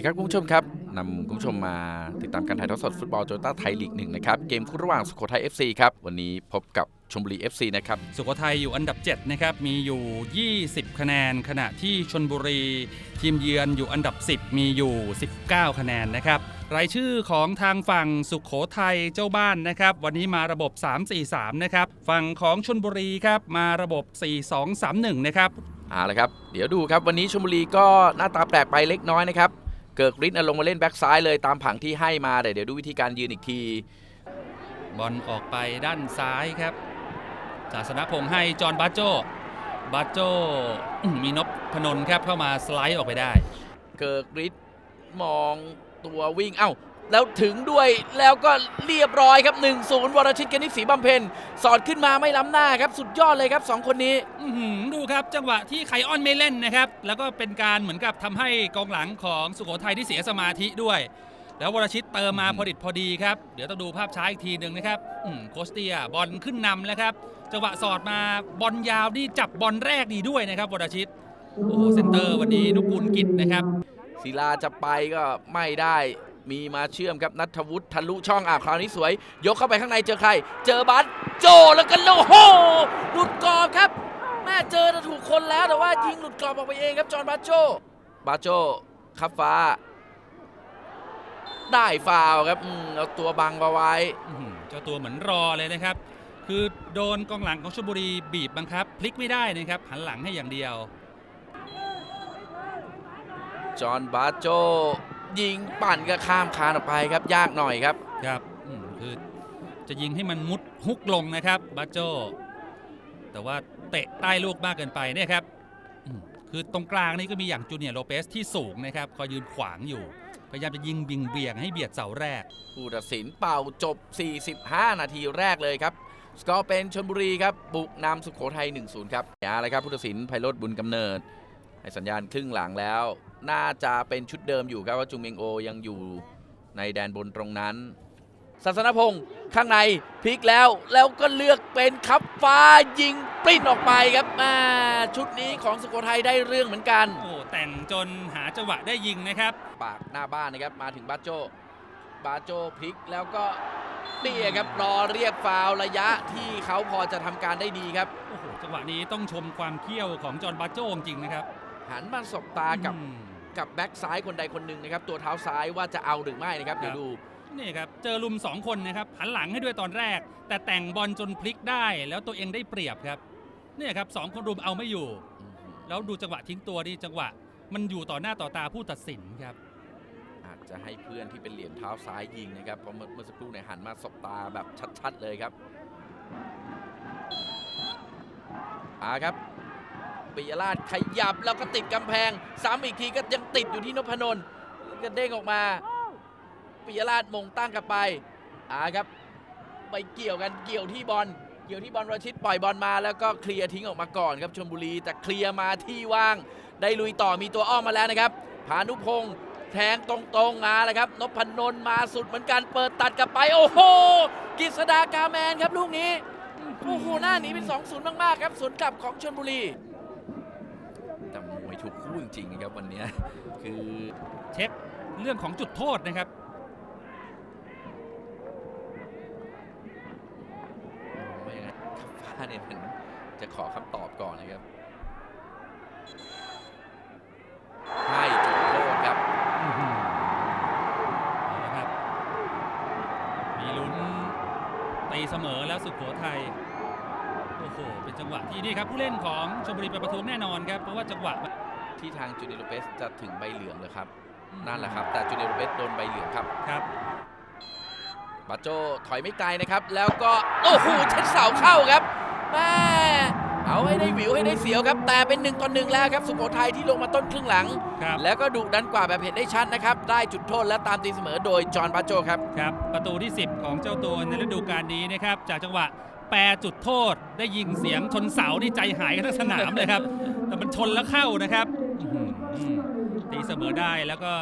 ดีครับคุณผู้ชมครับนำคุณผู้ชมมาติดตามการถ่ายทอดสดฟุตบอลโตโยต้าไทยลีกหนึ่งนะครับ เกมคู่ระหว่างสุโขทัย FC ครับ วันนี้พบกับชมบุรี FC นะครับ สุโขทัยอยู่อันดับ 7 นะครับ มีอยู่ 20 คะแนน ขณะที่ชนบุรีทีมเยือนอยู่อันดับ 10 มีอยู่ 19 คะแนนนะครับรายชื่อของทางฝั่งสุขโขทัยเจ้าบ้านนะครับ วันนี้มาระบบ 3-4-3 นะครับ ฝั่งของชนบุรีครับมาระบบ 4-2-3-1 นะครับเอาละครับ เดี๋ยวดูครับวันนี้ชมบุรีก็หน้าตาแปลกไปเล็กน้อยนะครับ เกิกฤทธิ์ลงมาเล่นแบ็กซ้ายเลยตามผังที่ให้มาแต่เดี๋ยวดูวิธีการยืนอีกที บอลออกไปด้านซ้ายครับจาสนพงษ์ให้จอห์นบาโจบาโจอื้อมีนพพนนท์ครับเข้ามาสไลด์ออกไปได้ เกิกฤทธิ์มองตัววิ่ง เอ้า แล้วถึงด้วยแล้วก็เรียบร้อยครับ 1-0วรชิตกนิษฐ์ศรีบำเพ็ญสอดขึ้นมาไม่ล้ำหน้าครับ สุดยอดเลยครับ 2 คนนี้อื้อหือดูครับจังหวะที่ไคออนไม่เล่นนะครับ แล้วก็เป็นการเหมือนกับทำให้กองหลังของสุโขทัยที่เสียสมาธิด้วย แล้ววรชิตเติมมาอืมพอดิบพอดีครับ เดี๋ยวต้องดูภาพช้าอีกทีหนึ่งนะครับอืมโคสเตียบอลขึ้นนำแล้วครับจังหวะสอดมาบอลยาวนี่จับบอลแรกดีด้วยนะครับวรชิตโอ้โหเซนเตอร์วันนี้นุกูลกิจนะครับศิลาจะไปก็ไม่ได้ มีมาเชื่อมครับนัทวุฒิทะลุช่องอะคราวนี้สวย ยกเข้าไปข้างในเจอใคร เจอบัสโจแล้วก็โลโหหลุดกรอบครับแม่เจอจะถูกคนแล้วแต่ว่ายิงหลุดกรอบออกไปเองครับจอห์นบาโจบาโจขับฟ้า ได้ฟาวล์ครับอืมเอาตัวบังมาไว้อื้อหือเจ้าตัวเหมือนรอเลยนะครับ คือโดนกองหลังของชลบุรีบีบบังคับ พลิกไม่ได้นะครับหันหลังให้อย่างเดียวจอห์นบาโจ ยิงปั่นก็ข้ามคานออกไปครับยากหน่อยครับครับอืมคือจะยิงให้มันมุดฮุกลงนะครับบาโจ แต่ว่าเตะใต้ลูกมากเกินไปเนี่ยครับอืมคือตรงกลางนี่ก็มีอย่างจูเนียร์โลเปสที่สูงนะครับคอยยืนขวางอยู่ พยายามจะยิงบิงเบียงให้เบียดเสาแรก ผู้ตัดสินเป่าจบ 45 นาทีแรกเลยครับ สกอร์เป็นชนบุรีครับ บุกนำสุโขทัย 1-0 ครับเอาละครับผู้ตัดสินไพโรธบุญกำเนิด ให้สัญญาณครึ่งหลังแล้ว น่าจะเป็นชุดเดิมอยู่ครับว่าจุงเมงโอยังอยู่ในแดนบนตรงนั้นศาสนพงศ์ข้างในพลิกแล้วแล้วก็เลือกเป็นคับฟ้ายิงปริ้นออกไปครับมาชุดนี้ของสุโขทัยได้เรื่องเหมือนกัน โอ้แต่งจนหาจังหวะได้ยิงนะครับ ปากหน้าบ้านนะครับมาถึงบาโจบาโจพลิกแล้วก็นี่ครับรอเรียกฟาวล์ระยะที่เขาพอจะทำการได้ดีครับโอ้โหจังหวะนี้ต้องชมความเขี้ยวของจอห์นบาโจจริงๆนะครับ หันมาสบตากับอืม กับแบ็กซ้ายคนใดคนหนึ่งนะครับตัวเท้าซ้ายว่าจะเอาหรือไม่นะครับเดี๋ยวดูนี่ครับเจอลุม 2 คนนะครับหันหลังให้ด้วยตอนแรก แต่แต่งบอลจนพลิกได้แล้วตัวเองได้เปรียบครับเนี่ยครับสองคนรุมเอาไม่อยู่ แล้วดูจังหวะทิ้งตัวนี่จังหวะ มันอยู่ต่อหน้าต่อตาผู้ตัดสินครับ อาจจะให้เพื่อนที่เป็นเหรียญเท้าซ้ายยิงนะครับเพราะเมื่อเมื่อสักครู่เนี่ยหันมาสบตาแบบชัด ๆ เลยครับอาครับ ปิยราชขยับแล้วก็ติดกำแพงซ้ำอีกทีก็ยังติดอยู่ที่นพนนท์ก็เด้งออกมา ปิยราชมงตั้งกลับไปอาครับ ไปเกี่ยวกันเกี่ยวที่บอลเกี่ยวที่บอลวรชิตปล่อยบอลมาแล้วก็เคลียร์ทิ้งออกมาก่อนครับชลบุรีแต่เคลียร์มาที่ว่าง ได้ลุยต่อมีตัวอ้อมมาแล้วนะครับพานุพงษ์แทงตรงๆมาเลยครับนพนนท์มาสุดเหมือนกันเปิดตัดกลับไป โอ้โหกฤษดากาแมนครับลูกนี้โอ้โหหน้าหนีเป็น2-0มากๆครับสวนกลับของชนบุรี แต่มวยทุกคู่จ ริง ๆ ครับวันเนี้คือเช็คเรื่องของจุดโทษนะครับไม่ยังไงครับฟ้าเนี่ยมันจะขอคำตอบก่อนนะครับให้จุดโทษครับอื้อหือเอาละครับ มีลุ้นตีเสมอแล้วสุขโขทัยโอ้โห เป็นจังหวะที่นี่ครับผู้เล่นของชลบุรีไปประท้วงแน่นอนครับ เพราะว่าจังหวะ ที่ทางจูเนียร์โลเปสจะถึงใบเหลืองเลยครับ นั่นแหละครับ แต่จูเนียร์โลเปสโดนใบเหลืองครับครับบาโจถอยไม่ไกลนะครับ แล้วก็ โอ้โหเช็ดเสาเข้าครับแม่เอาให้ได้หวิวให้ได้เสียวครับ แต่เป็นหนึ่งต่อหนึ่งแล้วครับ สุโขทัยที่ลงมาต้นครึ่งหลังครับแล้วก็ดุดันกว่าแบบเห็นได้ชัดนะครับ ได้จุดโทษและตามตีเสมอโดยจอห์นบาโจครับครับ ประตูที่ 10 ของเจ้าตัวในฤดูกาลนี้นะครับ จากจังหวะแปรจุดโทษได้ยิงเสียงชนเสาที่ใจหายกันทั้งสนามเลยครับ แต่มันชนแล้วเข้านะครับอื้อหือ ตีเสมอได้แล้วก็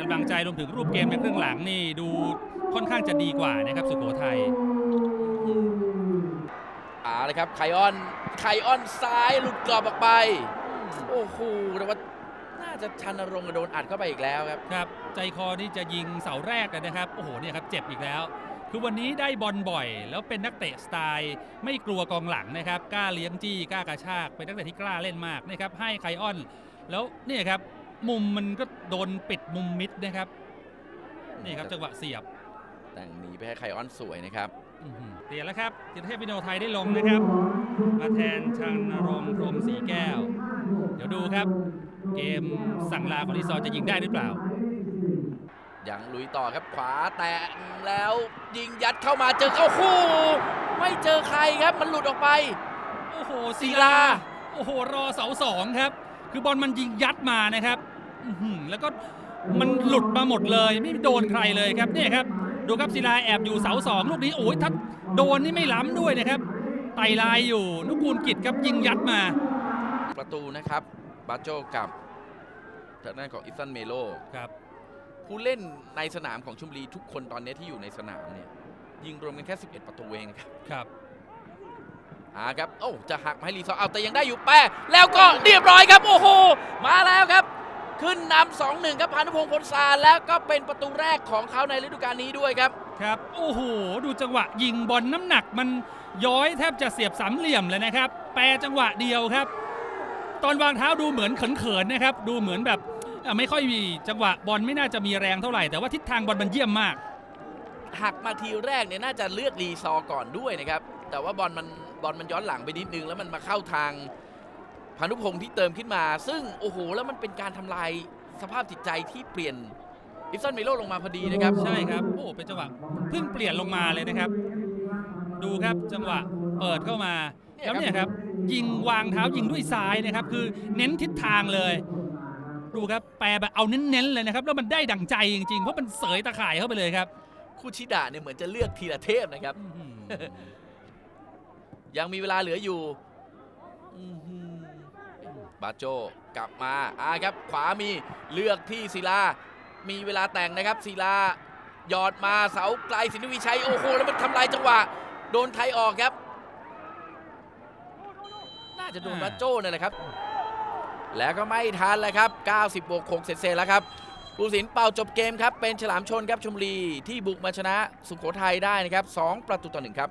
กำลังใจรวมถึงรูปเกมในครึ่งหลังนี่ดูค่อนข้างจะดีกว่านะครับ สุโขทัยอ่าเลยครับไคออนไคออนซ้ายหลุดกรอบออกไป โอ้โหแต่ว่าน่าจะชันรงค์โดนอัดเข้าไปอีกแล้วครับครับ ใจคอที่จะยิงเสาแรกเลยนะครับ โอ้โหเนี่ยครับเจ็บอีกแล้ว คือวันนี้ได้บอลบ่อย แล้วเป็นนักเตะสไตล์ ไม่กลัวกองหลังนะครับกล้าเลี้ยงจี้กล้ากระชากเป็นนักเตะที่กล้าเล่นมากนะครับให้ไคออน แล้วเนี่ยครับ มุมมันก็โดนปิดมุมมิดนะครับ นี่ครับจังหวะเสียบ แต่งหนีไปให้ไคออนสวยนะครับอื้อหือเปลี่ยนแล้วครับจิตรเทพวิโนไทยได้ลงนะครับ มาแทนชันรงค์พรหมสีแก้ว เดี๋ยวดูครับ เกมสั่งลาของลีซอร์จะยิงได้หรือเปล่า ยังลุยต่อครับขวาแตะแล้วยิงยัดเข้ามาเจอโอ้โหไม่เจอใครครับมันหลุดออกไป โอ้โหศิลา โอ้โหรอเสาสองครับ คือบอลมันยิงยัดมานะครับอื้อหือแล้วก็มันหลุดมาหมดเลย ไม่โดนใครเลยครับเนี่ยครับ ดูครับศิลาแอบอยู่เสาสองลูกนี้โอ้ยถ้าโดนนี่ไม่ล้ำด้วยนะครับไต่ลายอยู่นุกูลกิจครับยิงยัดมา ประตูนะครับบาโจกับทางด้านของอิสันเมโลครับผู้เล่นในสนามของชุมบุรีทุกคนตอนนี้ที่อยู่ในสนามเนี่ยยิงรวมกันแค่ 11 ประตูเองนะครับครับ อ่าครับโอ้จะหักมาให้รีซอร์เอาแต่ยังได้อยู่แปะแล้วก็เรียบร้อยครับ โอ้โห มาแล้วครับ ขึ้นนำสองหนึ่งครับพานุพงศ์พลสารแล้วก็เป็นประตูแรกของเขาในฤดูกาลนี้ด้วยครับครับโอ้โหดูจังหวะยิงบอลน้ำหนักมันย้อยแทบจะเสียบสามเหลี่ยมเลยนะครับ แปรจังหวะเดียวครับ ตอนวางเท้าดูเหมือนเขินๆนะครับ ดูเหมือนแบบอะไม่ค่อยมีจังหวะบอลไม่น่าจะมีแรงเท่าไหร่แต่ว่าทิศทางบอลมันเยี่ยมมากหักมาทีแรกเนี่ยน่าจะเลือกรีซอร์ก่อนด้วยนะครับ แต่ว่าบอลมัน บอลมันย้อนหลังไปนิดนึง แล้วมันมาเข้าทางพานุพงศ์ที่เติมขึ้นมา ซึ่งโอ้โห แล้วมันเป็นการทำลายสภาพจิตใจที่เปลี่ยนอิฟซันเมโลลงมาพอดีนะครับ ใช่ครับ โอ้เป็นจังหวะเพิ่งเปลี่ยนลงมาเลยนะครับ ดูครับจังหวะเปิดเข้ามาเนี่ยแล้วครับเนี่ยครับ ยิงวางเท้ายิงด้วยซ้ายนะครับ คือเน้นทิศทางเลย ดูครับแปลแบบเอาเน้นๆเลยนะครับ แล้วมันได้ดั่งใจจริงๆ เพราะมันเสยตะข่ายเข้าไปเลยครับ คูชิดะเนี่ยเหมือนจะเลือกทีละเทพนะครับอื้อหือ ยังมีเวลาเหลืออยู่อื้อหือบาโจกลับมาอ่าครับ ขวามีเลือกที่ศิลา มีเวลาแต่งนะครับศิลาหยอดมาเสาไกลสินทวิชัยโอ้โหแล้วมันทำลายจังหวะ โดนไทยออกครับ น่าจะโดนบาโจนั่นแหละครับ แล้วก็ไม่ทันแล้วครับ 90บวก6เสร็จๆแล้วครับผู้สินเป่าจบเกมครับ เป็นฉลามชนครับชมบุรีที่บุกมาชนะสุโขทัยได้นะครับ 2 ประตูต่อหนึ่งครับ